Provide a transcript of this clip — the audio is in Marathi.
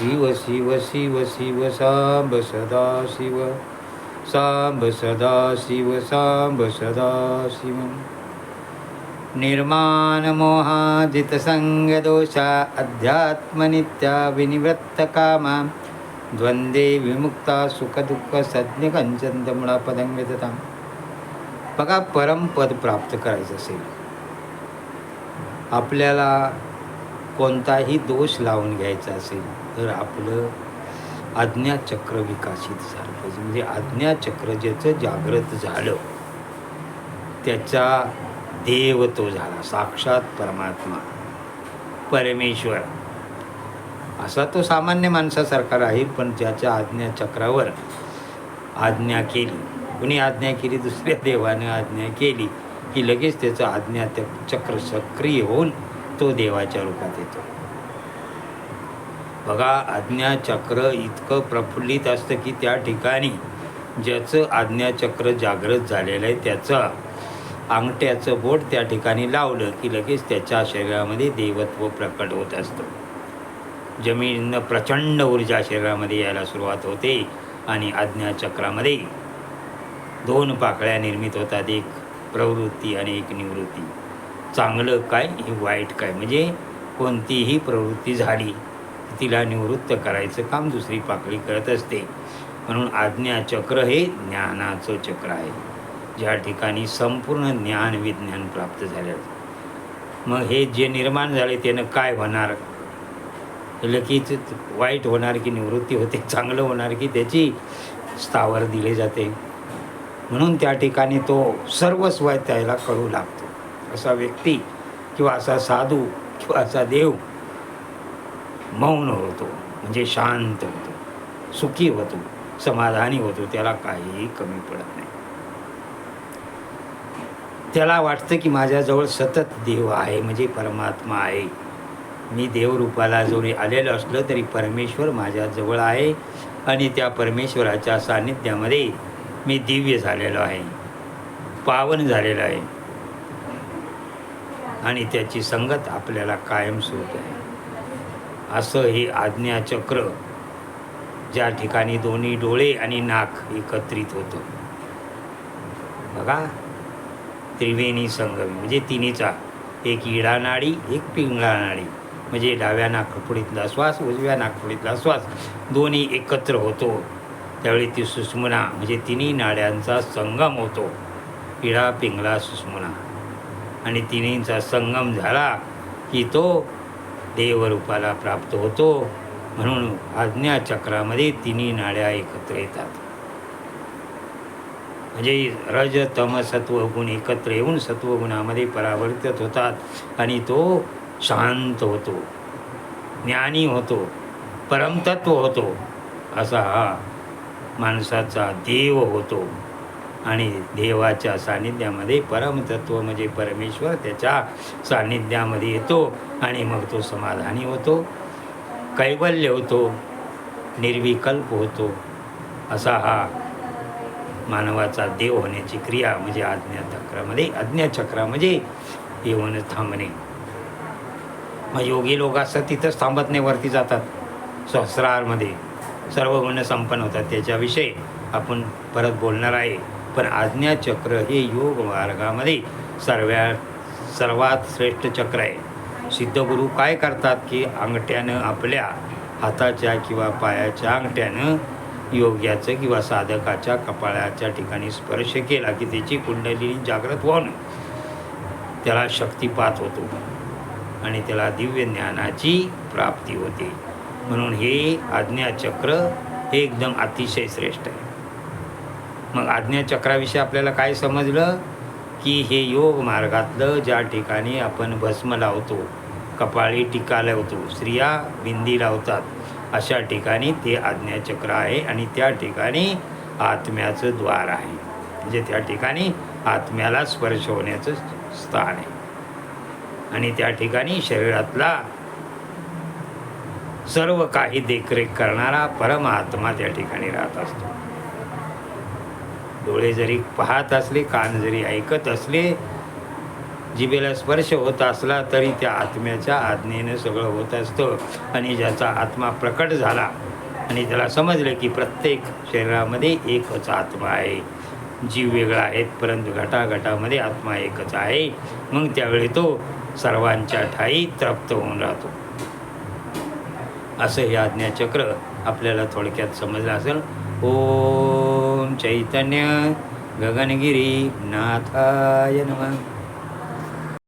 शिव शिव शिव शिव सांब सदा शिव. सांब सदा शिव सांब सदा शिव. निर्माण मोहाजित संगदोषा अध्यात्मनित्या विनिवृत्तकामा द्वंदे विमुक्ता सुखदुःख सज्ञ कंचन पदं विदताम. बघा परमपद प्राप्त करायचं असेल. आपल्याला कोणताही दोष लावून घ्यायचा असेल तर आपलं आज्ञाचक्र विकसित झालं पाहिजे. म्हणजे आज्ञाचक्र ज्याचं जागृत झालं त्याचा देव तो झाला साक्षात परमात्मा परमेश्वर. असा तो सामान्य माणसासारखा राहील पण ज्याच्या आज्ञाचक्रावर आज्ञा केली. कुणी आज्ञा केली दुसऱ्या देवानं आज्ञा केली की लगेच त्याचं आज्ञा त्या चक्र सक्रिय होऊन तो देवाच्या रूपात येतो. बघा आज्ञाचक्र इतकं प्रफुल्लित असतं की त्या ठिकाणी ज्याचं आज्ञाचक्र जागृत झालेलं आहे त्याचं अंगठ्याचं बोट त्या ठिकाणी लावलं की लगेच त्याच्या शरीरामध्ये देवत्व प्रकट होत असतं. जमीन प्रचंड ऊर्जा शरीरामध्ये यायला सुरुवात होते आणि आज्ञाचक्रामध्ये दोन पाकळ्या निर्मित होतात एक प्रवृत्ती आणि एक निवृत्ती. चांगलं काय हे वाईट काय? म्हणजे कोणतीही प्रवृत्ती झाली तिला निवृत्त करायचं काम दुसरी पाकळी करत असते. म्हणून आज्ञाचक्र हे ज्ञानाचं चक्र आहे. ज्या ठिकाणी संपूर्ण ज्ञान विज्ञान प्राप्त झाले. मग हे जे निर्माण झाले त्यानं काय होणार? लगेच वाईट होणार की निवृत्ती होते चांगलं होणार की त्याची स्थावर दिले जाते. म्हणून त्या ठिकाणी तो सर्वस्व त्याला कळू लागतो. असा व्यक्ती किंवा असा साधू किंवा असा देव मौन होतो म्हणजे शांत होतो सुखी होतो समाधानी होतो त्याला काहीही कमी पडत नाही. त्याला वाटतं की माझ्याजवळ सतत देव आहे म्हणजे परमात्मा आहे. मी देवरूपाला जरी आलेलं असलं तरी परमेश्वर माझ्याजवळ आहे आणि त्या परमेश्वराच्या सान्निध्यामध्ये मी दिव्य झालेलो आहे पावन झालेलो आहे. आणि त्याची संगत आपल्याला कायम सुरत आहे असं हे आज्ञाचक्र ज्या ठिकाणी दोन्ही डोळे आणि नाक एकत्रित होतं. बघा त्रिवेणी संगम म्हणजे तिन्हीचा एक इडा नाडी एक पिंगळा नाडी म्हणजे डाव्या नाकपुडीतला श्वास उजव्या नाकपुडीतला श्वास दोन्ही एकत्र होतो. त्यावेळी ती सुषमना म्हणजे तिन्ही नाड्यांचा संगम होतो. इडा पिंगळा सुषमना. आणि तिन्हींचा संगम झाला की तो देवरूपाला प्राप्त होतो. म्हणून आज्ञाचक्रामध्ये तिन्ही नाड्या एकत्र येतात. म्हणजे रज तम सत्वगुण एकत्र येऊन सत्वगुणामध्ये परावर्तित होतात आणि तो शांत होतो. ज्ञानी होतो. परमतत्व होतो. असा हा माणसाचा देव होतो. आणि देवाच्या सान्निध्यामध्ये परमतत्व म्हणजे परमेश्वर त्याच्या सान्निध्यामध्ये येतो आणि मग तो समाधानी होतो कैवल्य होतो निर्विकल्प होतो. असा हा मानवाचा देव होण्याची क्रिया म्हणजे आज्ञाचक्रामध्ये आज्ञाचक्रा म्हणजे येऊन थांबणे. मग योगी लोक असतात तिथंच थांबत नाही वरती जातात. सहस्रारमध्ये सर्व गुण संपन्न होतात. त्याच्याविषयी आपण परत बोलणार आहे. पण आज्ञाचक्र हे योग मार्गामध्ये सर्व्या सर्वात श्रेष्ठ चक्र आहे. सिद्धगुरू काय करतात की अंगठ्यानं आपल्या हाताच्या किंवा पायाच्या अंगठ्यानं योग्याचं किंवा साधकाच्या कपाळाच्या ठिकाणी स्पर्श केला की त्याची कुंडलिनी जागृत होऊन त्याला शक्तिपात होतो आणि त्याला दिव्य ज्ञानाची प्राप्ती होते. म्हणून हे आज्ञाचक्र हे एकदम अतिशय श्रेष्ठ आहे. मग आज्ञाचक्राविषयी आपल्याला काय समजलं? की हे योग मार्गातलं ज्या ठिकाणी आपण भस्म लावतो कपाळी टीका लावतो स्त्रिया बिंदी लावतात अशा ठिकाणी ते आज्ञाचक्र आहे आणि त्या ठिकाणी आत्म्याचं द्वार आहे. म्हणजे त्या ठिकाणी आत्म्याला स्पर्श होण्याचं स्थान आहे. आणि त्या ठिकाणी शरीरातला सर्व काही देखरेख करणारा परमात्मा त्या ठिकाणी राहत असतो. डोळे जरी पाहत असले कान जरी ऐकत असले जिभेला स्पर्श होत असला तरी त्या आत्म्याच्या आज्ञेनं सगळं होत असतं आणि ज्याचा आत्मा प्रकट झाला आणि त्याला समजलं की प्रत्येक शरीरामध्ये एकच आत्मा आहे. जीव वेगळा आहेत परंतु घटाघटामध्ये आत्मा एकच आहे. मग त्यावेळी तो सर्वांच्या ठाई तृप्त होऊन राहतो. असं हे आज्ञाचक्र आपल्याला थोडक्यात समजलं असेल. ओ ओम चैतन्य गगनगिरी नाथाय नमः।